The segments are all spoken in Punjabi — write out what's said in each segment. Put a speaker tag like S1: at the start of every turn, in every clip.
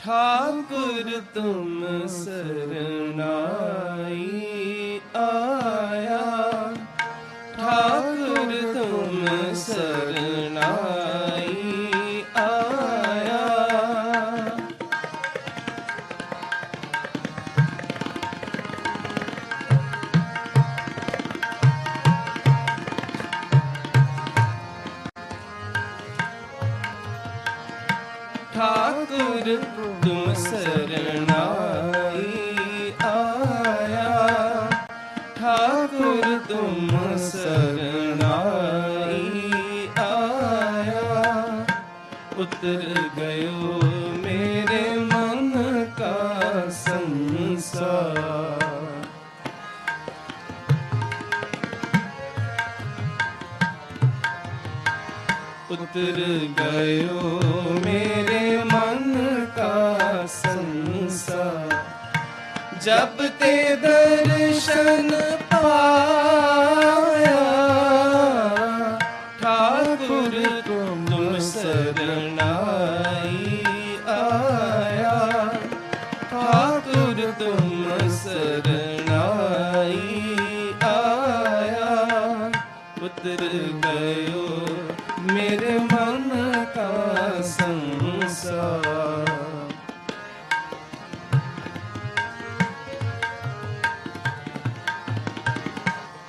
S1: ਠਾਕੁਰ ਤੁਮ ਸਰਨਾਈ ਆ। ਠਾਕੁਰ ਤੁਮ ਸਰਣਾਈ ਆਇਆ ਠਾਕੁਰ ਤੁਮ ਸਰਣਾਈ ਆਇਆ ਉਤਰ ਗਇਓ ਮੇਰੇ ਮਨ ਕਾ ਸੰਸਾਰ ਉਤਰ ਗਇਓ ਮੇਰੇ ਜਬ ਤੇ ਦਰਸ਼ਨ ਪਾਇਆ ਠਾਕੁਰ ਆਇਆ ਠਾਕੁਰ ਤੁਮ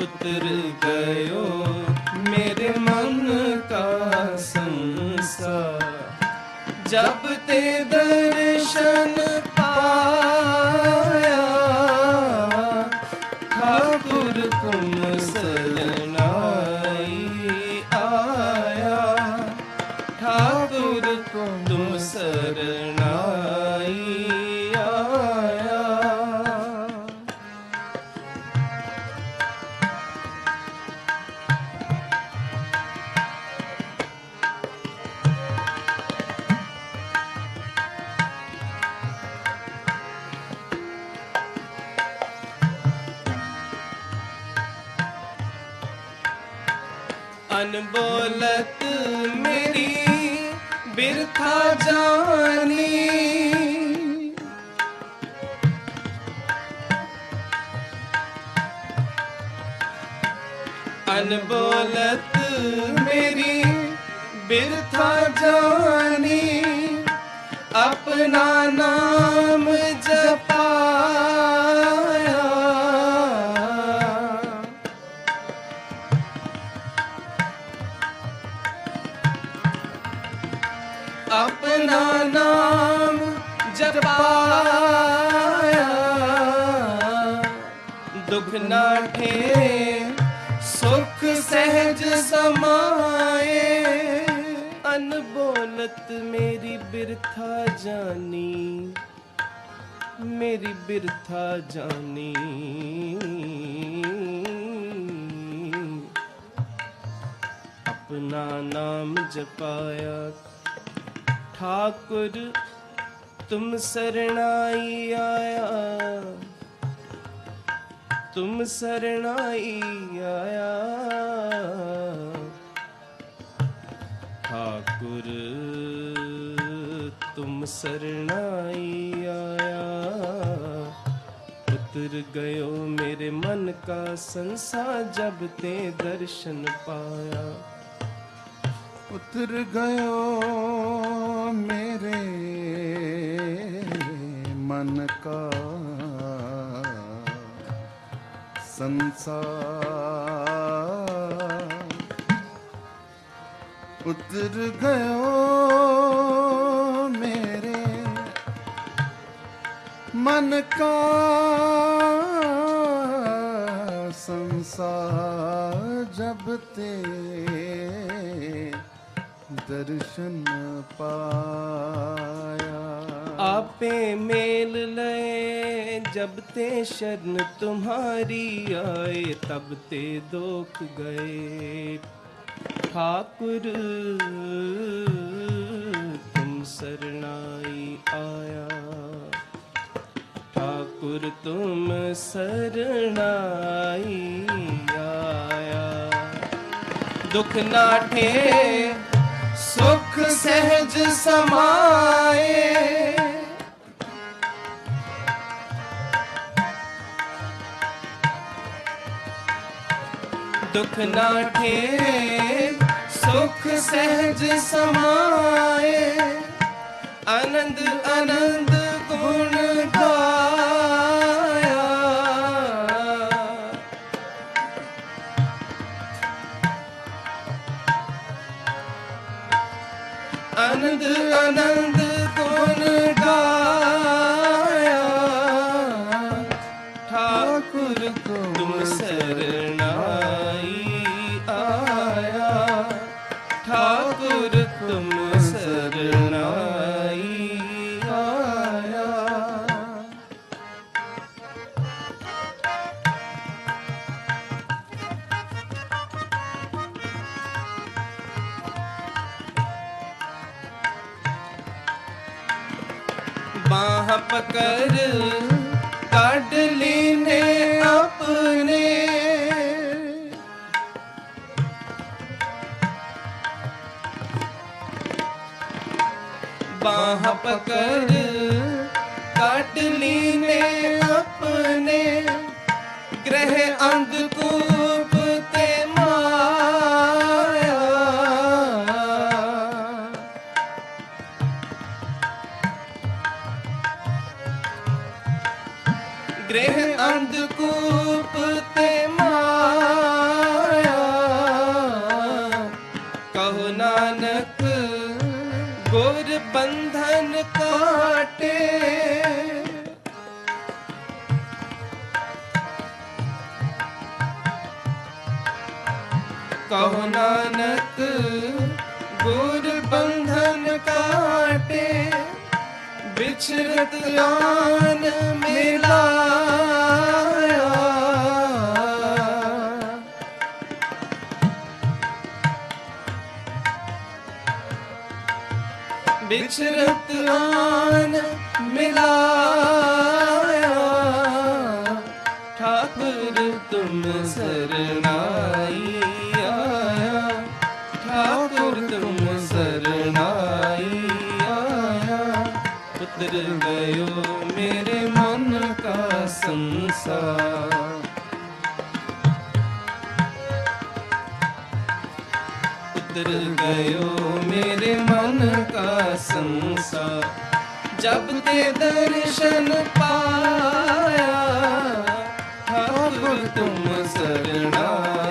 S1: ਉਤਰ ਗਇਓ ਮੇਰੇ ਮਨ ਕਾ ਸੰਸਾਰ ਜਬ ਤੇ ਦਰਸ਼ਨ ਅਨਬੋਲਤ ਮੇਰੀ ਬਿਰਥਾ ਜਾਨੀ। ਅਨਬੋਲਤ ਮੇਰੀ ਬਿਰਥਾ ਜਾਨੀ। ਆਪਣਾ ਨਾਮ ਜਪ ਦੁਖ ਨਾ ਠੇਰੇ ਸੁਖ ਸਹਿਜ ਸਮਾਏ। ਅਨਬੋਲਤ ਮੇਰੀ ਬਿਰਥਾ ਜਾਨੀ, ਮੇਰੀ ਬਿਰਥਾ ਜਾਨੀ। ਆਪਣਾ ਨਾਮ ਜਪਾਇਆ, ਠਾਕੁਰ ਤੁਮ ਸਰਣਾਈ ਆਇਆ। ਤੁਮ ਸਰਣਾਈ ਆਇਆ ਠਾਕੁਰ ਤੁਮ ਸਰਣਾਈ ਆਇਆ ਉਤਰ ਗਇਓ ਮੇਰੇ ਮਨ ਕਾ ਸੰਸਾ ਜਬ ਤੇ ਦਰਸ਼ਨ ਪਾਇਆ
S2: ਉਤਰ ਗਇਓ ਮੇਰੇ ਮਨ ਕਾ ਸੰਸਾਰ। ਉਤਰ ਗਇਓ ਮੇਰੇ ਮਨ ਕਾ ਸੰਸਾਰ ਜਬ ਤੇ ਦਰਸ਼ਨ ਪਾਇਆ।
S1: आपे मेल लए जब ते शरण तुम्हारी आए तब ते दोख गए ठाकुर तुम शरणाई आया ठाकुर तुम शरणाई आया दुख नाठे सुख सहज समाए ਦੁਖ ਨਾ ਠੇ ਸੁਖ ਸਹਿਜ ਸਮਾਏ। ਆਨੰਦ ਆਨੰਦ ਗੁਣ ਗਾਇਆ। ਆਨੰਦ ਆਨੰਦ ਆਪ ਕਰ ਕੱਢ ਲੀਨੇ ਆਪਣੇ। ਬਾਹ ਪਕੜ ਕੱਢ ਲੀਨੇ ਆਪਣੇ। ਗ੍ਰਹਿ ਅੰਗ ਕੂਪ ਨਾਨਕ ਗੁਰ ਬੰਧਨ ਕਾਟੇ। ਕਹੋ ਨਾਨਕ ਗੁਰ ਬੰਧਨ ਕਾਟੇ। ਬਿਛਰਤ ਆਨ ਮੇਲਾ। ਵਿਚਰਤ ਆਨ ਮਿਲਾਇਆ ਠਾਕੁਰ ਤੁਮ ਸਰਨਾਈ ਆਇਆ ਠਾਕੁਰ ਤੁਮ ਸਰਨਾਈ ਆਇਆ ਪੁੱਤਰ ਗਇਓ ਮੇਰੇ ਮਨ ਕਾ ਸੰਸਾਰ ਪੁੱਤਰ ਮੇਰੇ ਸੰਸਾਰ ਜਬ ਤੇ ਦਰਸ਼ਨ ਪਾਇਆ ਹਮ ਤੁਮ ਸਰਣਾ